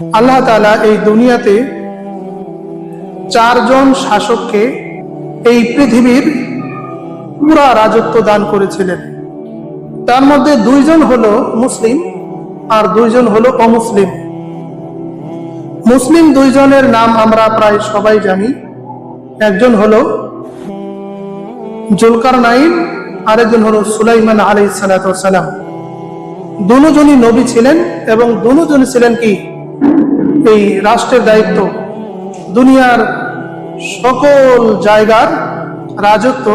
আল্লাহ তাআলা এই দুনিয়াতে চারজন শাসককে এই পৃথিবীর পুরা রাজত্ব দান করেছিলেন। তার মধ্যে দুইজন হলো মুসলিম আর দুইজন হলো অমুসলিম। মুসলিম দুইজনের নাম আমরা প্রায় সবাই জানি। একজন হলো জুলকার নাইন আরেকজন হলো সুলাইমান আলাই সালাম। দুজনই নবী ছিলেন এবং দুজনই ছিলেন কি? এই রাষ্ট্রের দায়িত্ব। দুনিয়ার সকল জায়গার রাজত্ব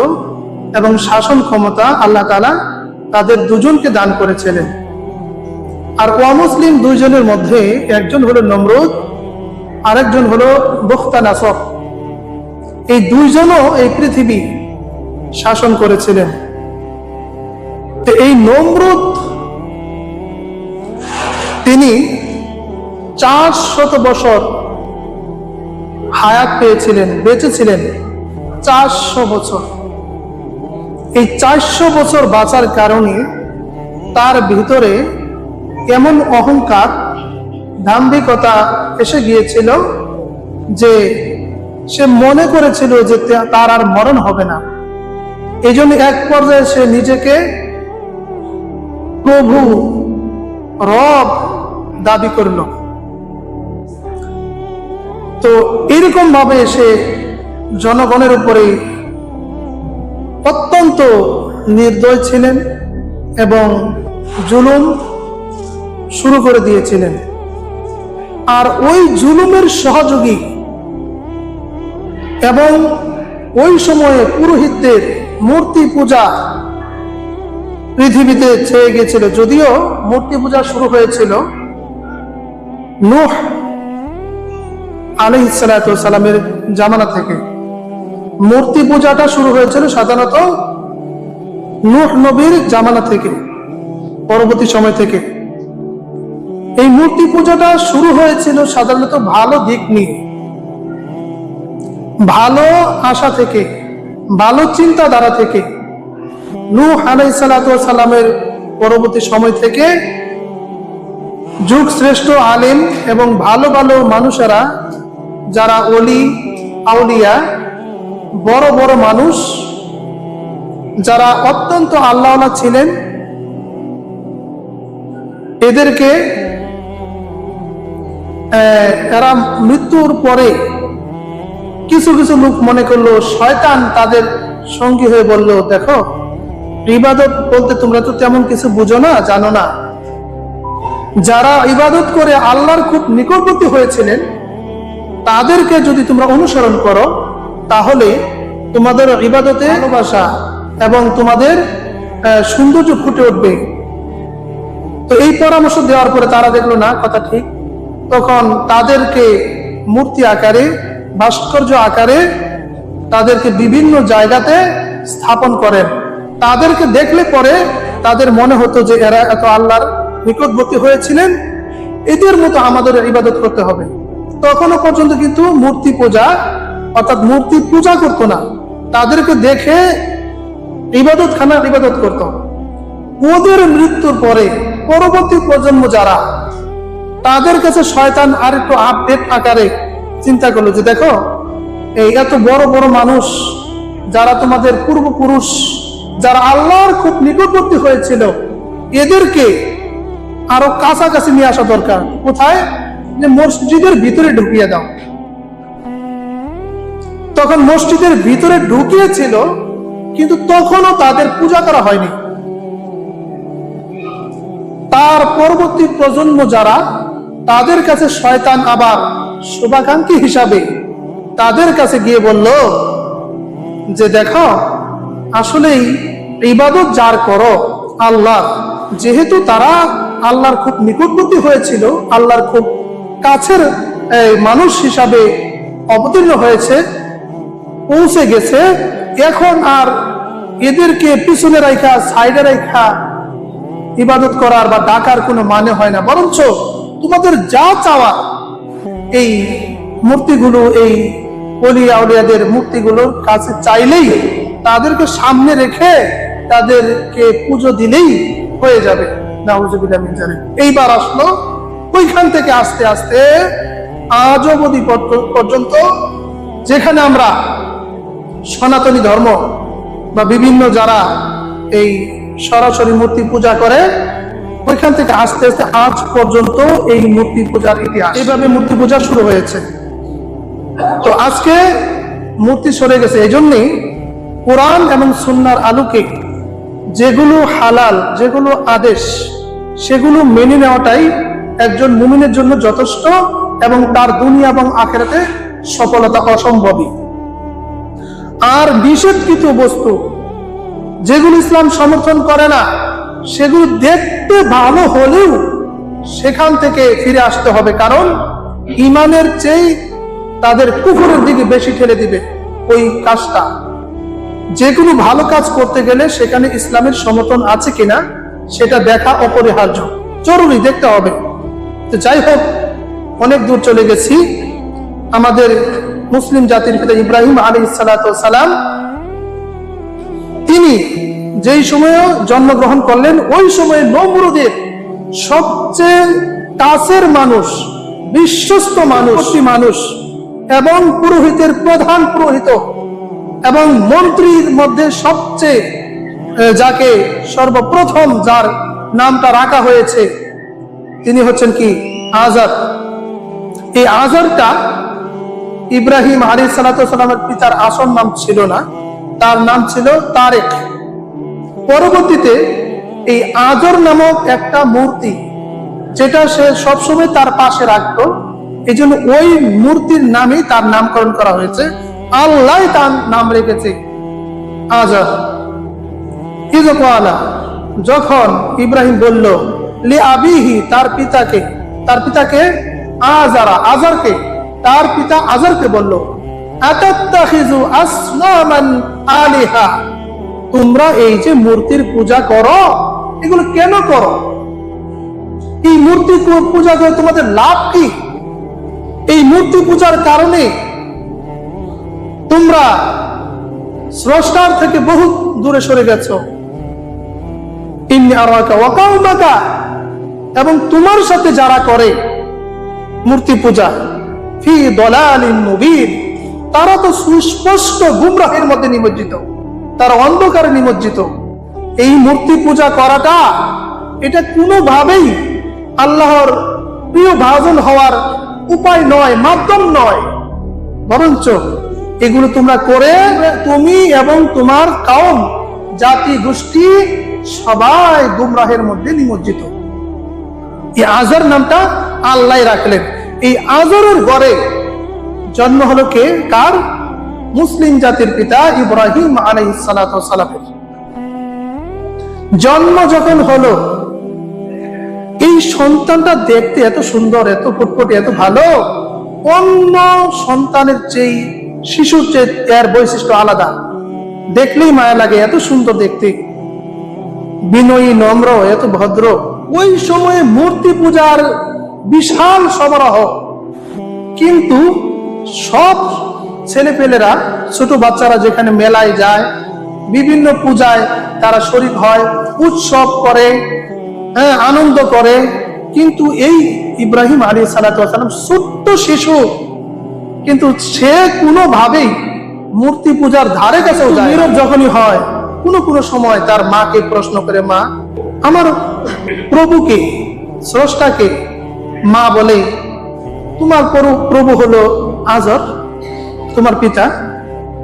এবং শাসন ক্ষমতা আল্লাহ তালা তাদের দুজনকে দান করেছিলেন। আর অমুসলিম দুইজনের মধ্যে একজন হলো নমরুদ, আরেকজন হলো বখতা নাসর। এই দুইজনও এই পৃথিবী শাসন করেছিলেন। তো এই নমরুদ, তিনি চার শত বছর হায়াত পেয়েছিলেন, বেঁচেছিলেন চারশো বছর। এই চারশো বছর বাঁচার কারণে তার ভিতরে এমন অহংকার, দাম্ভিকতা এসে গিয়েছিল যে সে মনে করেছিল যে তার আর মরণ হবে না। এই জন্য এক পর্যায়ে সে নিজেকে প্রভু রব দাবি করল। তো এরকম ভাবে সে জনগণের উপরে অত্যন্ত নির্দয় ছিলেন এবং জুলুম শুরু করে দিয়েছিলেন। আর ওই জুলুমের সহযোগী এবং ওই সময়ে পুরোহিতদের মূর্তি পূজা পৃথিবীতে ছেয়ে গেছিল। যদিও মূর্তি পূজা শুরু হয়েছিল নূহ আলহ সালামের জামানা থেকে। মূর্তি পূজাটা শুরু হয়েছিল সাধারণত নূহ নবীর জামানা থেকে, পরবর্তী সময় থেকে। এই মূর্তি পূজাটা শুরু হয়েছিল সাধারণত ভালো দিক নিয়ে। ভালো আশা থেকে, ভালো চিন্তাধারা থেকে নূহ আলাই সালামের পরবর্তী সময় থেকে যুগ শ্রেষ্ঠ আলেম এবং ভালো ভালো মানুষেরা যারা অলি আউলিয়া, বড় বড় মানুষ, যারা অত্যন্ত আল্লাহ ছিলেন, এদেরকে এরা মৃত্যুর পরে কিছু কিছু লোক মনে করল, শয়তান তাদের সঙ্গী হয়ে বলল, দেখো, ইবাদত বলতে তোমরা তো তেমন কিছু বুঝো না, জানো না। যারা ইবাদত করে আল্লাহর খুব নিকটবর্তী হয়েছিলেন তাদেরকে যদি তোমরা অনুসরণ করো, তাহলে তোমাদের ইবাদতে ভালোবাসা এবং তোমাদের সৌন্দর্য ফুটে উঠবে। তো এই পরামর্শ দেওয়ার পরে তারা দেখল, না, কথা ঠিক। তখন তাদেরকে মূর্তি আকারে, ভাস্কর্য আকারে তাদেরকে বিভিন্ন জায়গাতে স্থাপন করেন। তাদেরকে দেখলে পরে তাদের মনে হতো যে এরা এত আল্লাহর নিকটবর্তী হয়েছিলেন। এদের মতো আমাদের ইবাদত করতে হবে। তখনও পর্যন্ত কিন্তু মূর্তি পূজা, অর্থাৎ মূর্তি পূজা করতো না। তাদেরকে দেখে ইবাদত খানা ইবাদত করতো। ওদের মৃত্যুর পরে পরবর্তী প্রজন্ম যারা, তাদের কাছে শয়তান আর একটু আপডেট আকারে চিন্তা করল যে, দেখো, এই এত বড় বড় মানুষ, যারা তোমাদের পূর্বপুরুষ, যারা আল্লাহর খুব নিকটবর্তী হয়েছিল, এদেরকে আরও কাছাকাছি নিয়ে আসা দরকার। কোথায়? যে মসজিদের ভিতরে ঢুকিয়ে দাও। তখন মসজিদের ভিতরে ঢুকিয়েছিল, কিন্তু তখনও তাদের পূজা করা হয়নি। তার পরবর্তী প্রজন্ম যারা, তাদের কাছে শয়তান আবার শুভাকাঙ্ক্ষী হিসাবে তাদের কাছে গিয়ে বলল, যে দেখো, আসলেই ইবাদত যার করো, আল্লাহ। যেহেতু তারা আল্লাহর খুব নিকটবর্তী হয়েছিল, আল্লাহর খুব কাছের মানুষ হিসাবে অবতীর্ণ হয়েছে, পৌঁছে গেছে। এখন আর এদেরকে পিছনে রাখা সাইডে রাখা ইবাদত করার বা ডাকার কোনো মানে হয় না। বরঞ্চ তোমাদের যা চাওয়া এই মূর্তিগুলো, এই অলিয়া উলিয়াদের মূর্তিগুলোর কাছে চাইলেই তাদেরকে সামনে রেখে তাদেরকে পুজো দিলেই হয়ে যাবে। নাউজুবিল্লাহ। এইবার আসলো ওইখান থেকে আস্তে আস্তে আজ অবধি পর্যন্ত যেখানে আমরা সনাতনী ধর্ম বা বিভিন্ন যারা এই সরাসরি মূর্তি পূজা করে, ওইখান থেকে আস্তে আস্তে আজ পর্যন্ত এই মূর্তি পূজার ইতিহাস। এইভাবে মূর্তি পূজা শুরু হয়েছে। তো আজকে মূর্তি সরে গেছে। এই জন্যই কোরআন এবং সুন্নার আলোকে যেগুলো হালাল, যেগুলো আদেশ, সেগুলো মেনে নেওয়াটাই একজন মুমিনের জন্য যথেষ্ট এবং তার দুনিয়া এবং আখেরাতে সফলতা অসম্ভবই। আর নিষেধকৃত বস্তু যেগুলো ইসলাম সমর্থন করে না, সেগুলো দেখতে ভালো হলেও সেখান থেকে ফিরে আসতে হবে, কারণ ইমানের চেয়ে তাদের কুকুরের দিকে বেশি ঠেলে দিবে ওই কাজটা। যে কোনো ভালো কাজ করতে গেলে সেখানে ইসলামের সমর্থন আছে কিনা, সেটা দেখা অপরিহার্য। জরুরি দেখতে হবে। তো যাই হোক, অনেক দূর চলে গেছি। আমাদের মুসলিম জাতির পিতা ইব্রাহিম আলী সালাম, তিনি যেই সময়ে জন্মগ্রহণ করলেন, ওই সময়ে নমরুদের সবচেয়ে কাছের মানুষ, বিশ্বস্ত মানুষ মানুষ, এবং পুরোহিতের প্রধান পুরোহিত, এবং মন্ত্রীর মধ্যে সবচেয়ে যাকে সর্বপ্রথম যার নামটা রাখা হয়েছে তিনি হচ্ছেন কি? আজাদ এই আজারটা ইব্রাহিম আলী সালাতামের পিতার আসল নাম ছিল না, তার নাম ছিল তারেক। পরবর্তীতে এই আজর নামক একটা মূর্তি, যেটা সে সবসময় তার পাশে রাখতো এই জন্য ওই মূর্তির নামেই তার নামকরণ করা হয়েছে। আল্লাহ তার নাম রেখেছে আজর ইজকালা যখন ইব্রাহিম বলল তার পিতাকে। তার পিতাকে আজারা আজারকে তার পিতা আজারকে বলল আলিহা? তোমরা এই যে মূর্তির পূজা করো, এগুলো কেন করো? এই মূর্তি পূজা করে তোমাদের লাভ কি? এই মূর্তি পূজার কারণে তোমরা স্রষ্টার থেকে বহু দূরে সরে গেছো। এবং তোমার সাথে যারা করে মূর্তি পূজা ফি দলালিন মুবিন, তারা তো সুস্পষ্ট গুমরাহের মধ্যে নিমজ্জিত, তারা অন্ধকারে নিমজ্জিত। এই মূর্তি পূজা করাটা, এটা কোনোভাবেই আল্লাহর প্রিয় ভাজন হওয়ার উপায় নয়, মাধ্যম নয়। বরঞ্চ এগুলো তোমরা করে তুমি এবং তোমার কাউম জাতি গোষ্ঠী সবাই গুমরাহের মধ্যে নিমজ্জিত। এই আজর নামটা আল্লাহ রাখলেন। এই আজরের ঘরে জন্ম হলো কে? কার? মুসলিম জাতির পিতা ইব্রাহিম আলাই সালাতু ওয়াস সালামের। জন্ম যখন হলো, এই সন্তানটা দেখতে এত সুন্দর, এত ফুটফুটে, এত ভালো। অন্য সন্তানের চেয়ে, শিশুর চেয়ে, এর বৈশিষ্ট্য আলাদা। দেখলেই মায়া লাগে, এত সুন্দর দেখতে। বিনয়ী, নম্র, এত ভদ্র। ওই সময়ে মূর্তি পূজার বিশাল সমারোহ। কিন্তু সব ছেলেপেলেরা, ছোট বাচ্চারা যেখানে মেলায় যায়, বিভিন্ন পূজায় তারা শরীর হয়, উৎসব করে হ্যাঁ আনন্দ করে। কিন্তু এই ইব্রাহিম আলী সালাম ছোট্ট শিশু। কিন্তু সে কোনোভাবেই মূর্তি পূজার ধারে কাছে যখনই হয় কোনো কোনো সময় তার মাকে প্রশ্ন করে, মা, আমার প্রভুকে, স্রষ্টাকে মা বলে, তোমার প্রভু- হলো আজর, তোমার পিতা।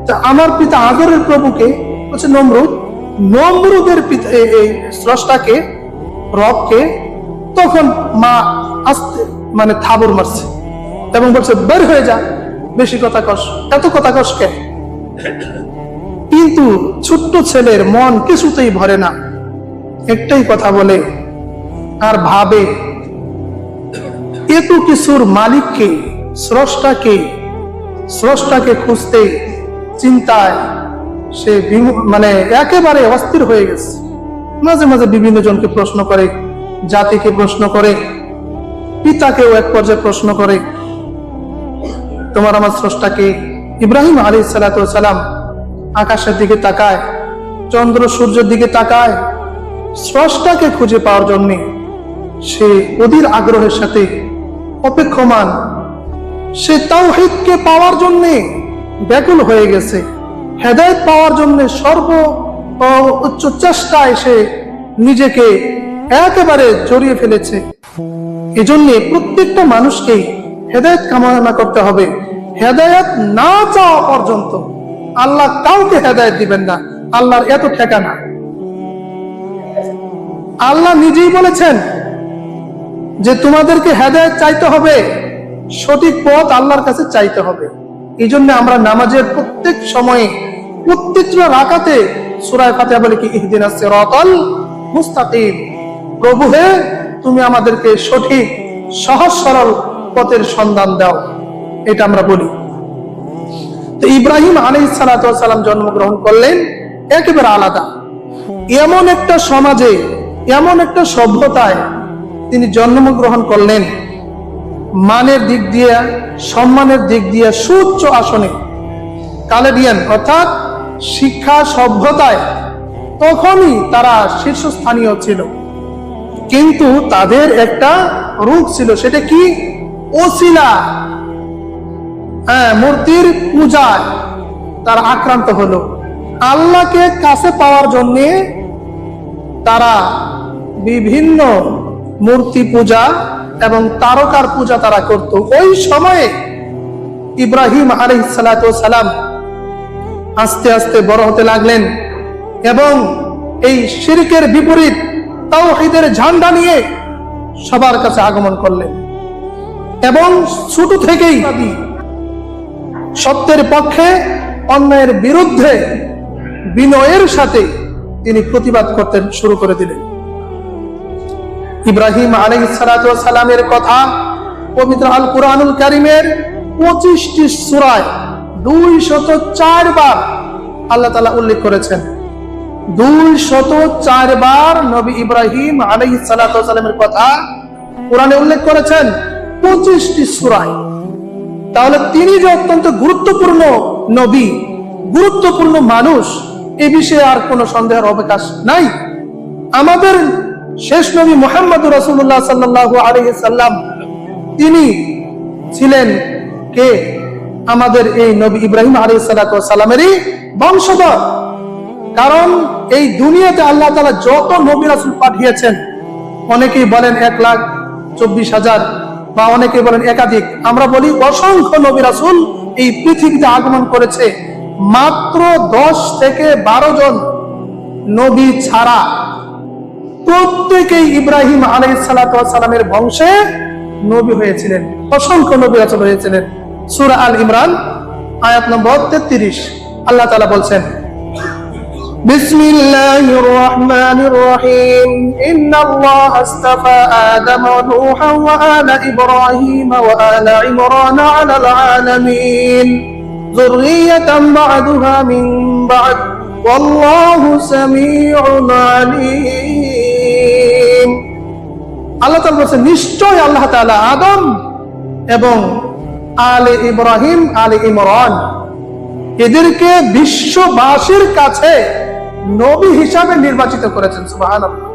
তা আমার পিতা আজরের প্রভুকে হচ্ছে নমরুদ, নমরুদের পিতা এই- স্রষ্টাকে, রবকে তখন মা আসতে মানে থাবর মারছে এবং বলছে, বের হয়ে যা, বেশি কথা কস, এত কথা কস কে? কিন্তু ছোট্ট ছেলের মন কিছুতেই ভরে না। একটাই কথা বলে, আর ভাবে, এত কিছুর মালিককে, স্রষ্টাকে স্রষ্টাকে খুঁজতে চিন্তায় সে মানে একেবারে অস্থির হয়ে গেছে। মাঝে মাঝে বিভিন্ন জনকে প্রশ্ন করে, জাতিকে প্রশ্ন করে, পিতাকেও এক পর্যায়ে প্রশ্ন করে, তোমার আমার স্রষ্টাকে ইব্রাহিম আলী সালাম আকাশের দিকে তাকায়, চন্দ্র সূর্যের দিকে তাকায়, স্রষ্টাকে খুঁজে পাওয়ার জন্য সে অধীর আগ্রহের সাথে অপেক্ষমান। সে তাওহিদকে পাওয়ার জন্যে ব্যাকুল হয়ে গেছে। হেদায়ত পাওয়ার জন্য সর্ব উচ্চ চেষ্টায় সে নিজেকে একেবারে জড়িয়ে ফেলেছে। এজন্য প্রত্যেকটা মানুষকেই হেদায়ত কামনা করতে হবে। হেদায়ত না চাওয়া পর্যন্ত। আল্লাহ কাউকে হেদায়ত দিবেন না। আল্লাহর এত ঠেকানা। আল্লাহ নিজেই বলেছেন যে তোমাদেরকে হেদায়ত চাইতে হবে, সঠিক পথ আল্লাহর কাছে চাইতে হবে। এই জন্য আমরা নামাজের প্রত্যেক সময়ে প্রত্যেকটা রাকাতে সুরায় ফাতিহা বলে কি, ইহদিনাস সিরাতাল মুস্তাকিম। প্রভু হে, তুমি আমাদেরকে সঠিক, সহজ, সরল পথের সন্ধান দাও। এটা আমরা বলি। তো ইব্রাহিম আলাইহিস সালাতু ওয়াস সালাম জন্মগ্রহণ করলেন একেবারে আলাদা। এমন একটা সমাজে, এমন একটা সভ্যতায় তিনি জন্মগ্রহণ করলেন। মানের দিক দিয়ে, সম্মানের দিক দিয়ে সুচ্চ আসনে। কালেডিয়ান অর্থাৎ শিক্ষা সভ্যতায় তখনই তারা শীর্ষস্থানীয় ছিল। কিন্তু তাদের একটা রূপ ছিল, সেটা কি? ওসিলা। মূর্তির পূজায় তারা আক্রান্ত হলো। আল্লাহকে কাছে পাওয়ার জন্য তারা বিভিন্ন মূর্তি পূজা এবং তারকার পূজা তারা করত। ওই সময়ে ইব্রাহিম সালাম আস্তে আস্তে বড় হতে লাগলেন এবং এই শিরকের বিপরীত তাওহীদের ঝান্ডা নিয়ে সবার কাছে আগমন করলেন। এবং ছোট থেকেই সত্যের পক্ষে, অন্যায়ের বিরুদ্ধে বিনয়ের সাথে তিনি প্রতিবাদ করতে শুরু করে দিলেন। ইব্রাহিম সালামের কথা পবিত্র আল কুরআনুল কারিমের পঁচিশটি সুরায় দুই শত চার বার আল্লাহ তালা উল্লেখ করেছেন। দুই শত চার বার নবী ইব্রাহিম আলী সালামের কথা কোরআনে উল্লেখ করেছেন। পঁচিশটি সুরায়। তাহলে তিনি যে অত্যন্ত গুরুত্বপূর্ণ নবী, গুরুত্বপূর্ণ মানুষ, এ বিষয়ে আর কোনো সন্দেহের অবকাশ নাই। আমাদের শেষ নবী মোহাম্মদ রসুল্লাহ সাল্লাহ আলহি সাল্লাম, তিনি ছিলেন কে? আমাদের এই নবী ইব্রাহিম আলী সাল্লামেরই বংশধর। কারণ এই দুনিয়াতে আল্লাহ তালা যত নবী রাসুল পাঠিয়েছেন, অনেকেই বলেন এক লাখ চব্বিশ হাজার বা অনেকে বলেন একাধিক, আমরা বলি অসংখ্য নবী রাসুল এই পৃথিবীতে আগমন করেছে। মাত্র দশ থেকে বারো জন নবী ছাড়া প্রত্যেকেই ইব্রাহিম আলাই সালামের বংশে নবী হয়েছিলেন, অসংখ্য নবী রাসুল হয়েছিলেন। সুরা আল ইমরান, আয়াত নম্বর তেত্রিশ। আল্লাহ তালা বলছেন بسم الله الرحمن الرحيم إن الله اصطفى آدم ونوحا وآل إبراهيم وآل عمران على العالمين ذرية بعدها من بعد والله سميع عليم আল্লাহ তাআলা বলছেন নিশ্চয় আল্লাহ তাআলা আদম এবং আলে ইব্রাহিম আলে ইমরান এদেরকে বিশ্ববাসীর কাছে নবী হিসাবে নির্বাচিত করেছেন সুবহানাল্লাহ।